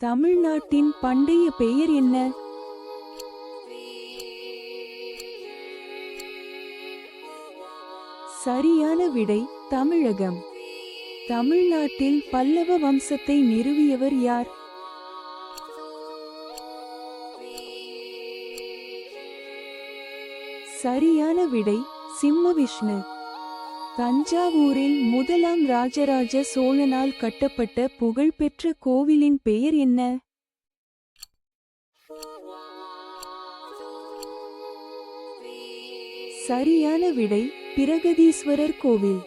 தமிழ்நாட்டின் பண்டைய பெயர் என்ன? சரியான விடை தமிழகம். தமிழ்நாட்டில் பல்லவ வம்சத்தை நிறுவியவர் யார்? சரியான விடை சிம்ம விஷ்ணு. தஞ்சாவூரில் முதலாம் ராஜராஜ சோழனால் கட்டப்பட்ட புகழ்பெற்ற கோவிலின் பெயர் என்ன? சரியான விடை பிரகதீஸ்வரர் கோவில்.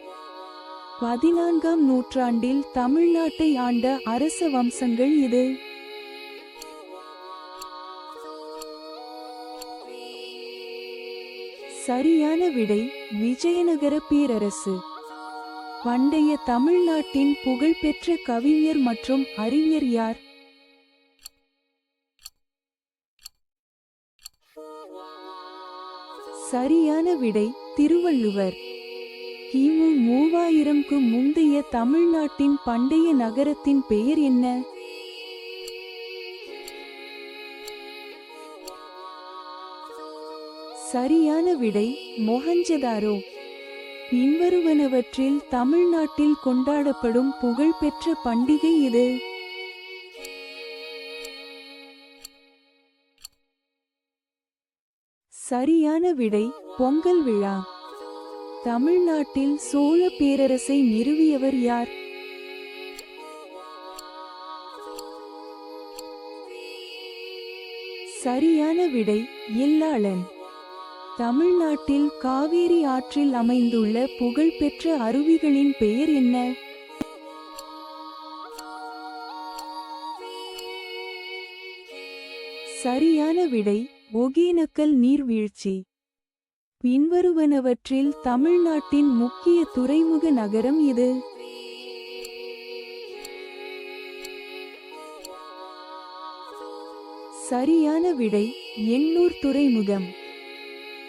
பதினான்காம் நூற்றாண்டில் தமிழ்நாட்டை ஆண்ட அரச வம்சங்கள் இது. சரியான விடை விஜயநகர பேரரசு. பண்டைய தமிழ்நாட்டின் புகழ்பெற்ற கவிஞர் மற்றும் அறிஞர் யார்? சரியான விடை திருவள்ளுவர். கிமு மூவாயிரம்க்கு முந்தைய தமிழ்நாட்டின் பண்டைய நகரத்தின் பெயர் என்ன? சரியான விடை மொஹஞ்சதாரோ பின்வருவனவற்றில் தமிழ்நாட்டில் கொண்டாடப்படும் புகழ்பெற்ற பண்டிகை இது. சரியான விடை பொங்கல் விழா. தமிழ்நாட்டில் சோழ பேரரசை நிறுவியவர் யார்? சரியான விடை இல்லாளன் தமிழ்நாட்டில் காவேரி ஆற்றில் அமைந்துள்ள புகழ்பெற்ற அருவிகளின் பெயர் என்ன? சரியான விடை ஒகேனக்கல் நீர்வீழ்ச்சி. பின்வருவனவற்றில் தமிழ்நாட்டின் முக்கிய துறைமுக நகரம் இது. சரியான விடை எண்ணூர் துறைமுகம்.